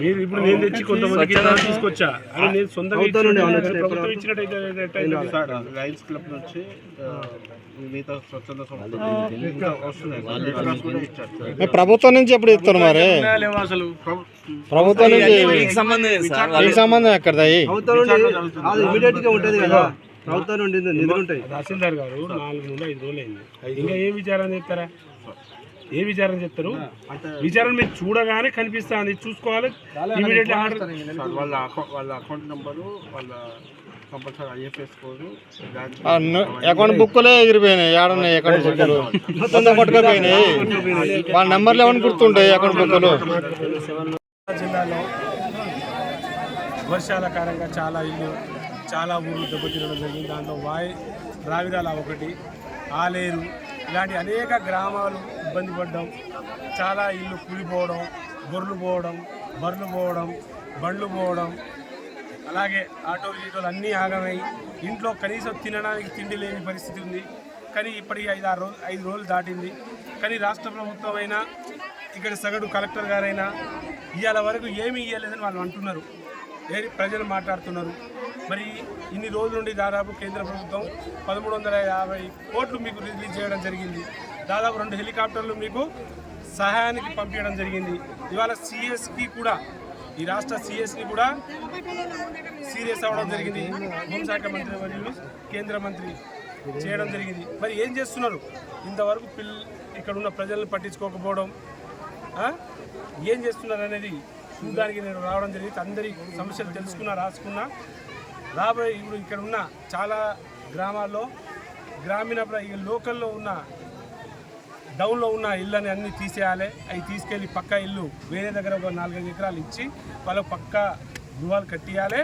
మీరు ఇప్పుడు నేను తెచ్చి కొంతమందికి తీసుకొచ్చా? అది నేను సొంతంగా ప్రభుత్వం ఇచ్చినట్టయితే లయన్స్ క్లబ్ నుంచి మిగతా స్వచ్ఛంద సంస్థలు ప్రభుత్వం నుంచి ఎప్పుడు ఇస్తారు మరి? అసలు? ప్రభు- ప్రభుత్వం నుంచి సంబంధం సంబంధం ఇమీడియట్గా ఉంటది కదా. ప్రభుత్వం నుండి నిధులు ఉంటాయి. తహసీల్దార్ గారు నాలుగు నుండి ఐదు రోజులు అయింది. ఇంకా ఏ విచారణ చెప్తారా? ఏ విచారణ చెప్తారు విచారణ మీరు చూడగానే కనిపిస్తుంది. చూసుకోవాలి. ఇమీడియట్లీ ఆర్డర్ వాళ్ళ అకౌంట్ వాళ్ళ అకౌంట్ నెంబరు వాళ్ళ అకౌంట్ బుక్కులే ఎగిరిపోయినాయి. ఏడున్నాయి అకౌంట్ బుక్కులు మొత్తం పట్టుకపోయినాయి వాళ్ళ నెంబర్లు ఏమైనా గుర్తుంటాయి అకౌంట్ బుక్కులు జిల్లాలో వర్షాల కారణంగా చాలా ఇల్లు చాలా ఊర్లు దెబ్బతినడం జరిగింది. దాంట్లో వాయి రావిరాల ఒకటి ఆలేరు ఇలాంటి అనేక గ్రామాలు ఇబ్బంది పడ్డాం. చాలా ఇల్లు కూలిపోవడం గొర్రెలు పోవడం బర్రెలు పోవడం బండ్లు పోవడం. అలాగే ఆటోలు గీటోలు అన్నీ ఆగమై ఇంట్లో కనీసం తినడానికి తిండి లేని పరిస్థితి ఉంది. కానీ ఇప్పటికి ఐదు ఆరు రోజులు ఐదు రోజులు దాటింది. కానీ రాష్ట్ర ప్రభుత్వం అయినా ఇక్కడ సగటు కలెక్టర్ గారైనా ఇవాళ వరకు ఏమీ ఇవ్వలేదని వాళ్ళు అంటున్నారు. ఏది ప్రజలు మాట్లాడుతున్నారు. మరి ఇన్ని రోజుల నుండి దాదాపు కేంద్ర ప్రభుత్వం పదమూడు వందల యాభై కోట్లు మీకు రిలీజ్ చేయడం జరిగింది. దాదాపు రెండు హెలికాప్టర్లు మీకు సహాయానికి పంపించడం జరిగింది. ఇవాళ సిఎస్కి కూడా ఈ రాష్ట్ర సిఎస్కి కూడా సీరియస్ అవ్వడం జరిగింది. హోంశాఖ మంత్రి మరియు కేంద్ర మంత్రి చేయడం జరిగింది. మరి ఏం చేస్తున్నారు? ఇంతవరకు పిల్ ఇక్కడ ఉన్న ప్రజలను పట్టించుకోకపోవడం ఏం చేస్తున్నారు అనేది చూడడానికి నేను రావడం జరిగింది. అందరి సమస్యలు తెలుసుకున్నా రాసుకున్నా. రాబోయే ఇప్పుడు ఇక్కడ ఉన్న చాలా గ్రామాల్లో గ్రామీణ ఈ లోకల్లో ఉన్న డౌన్లో ఉన్న ఇళ్ళని అన్నీ తీసేయాలి. అవి తీసుకెళ్ళి పక్క ఇల్లు వేరే దగ్గర ఒక నాలుగైదు ఎకరాలు ఇచ్చి వాళ్ళకు పక్క గృహాలు కట్టియాలి.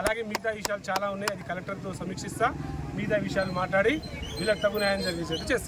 అలాగే మిగతా విషయాలు చాలా ఉన్నాయి అది కలెక్టర్తో సమీక్షిస్తా. మిగతా విషయాలు మాట్లాడి వీళ్ళకి తగు న్యాయం జరిగేటట్టు చేస్తాను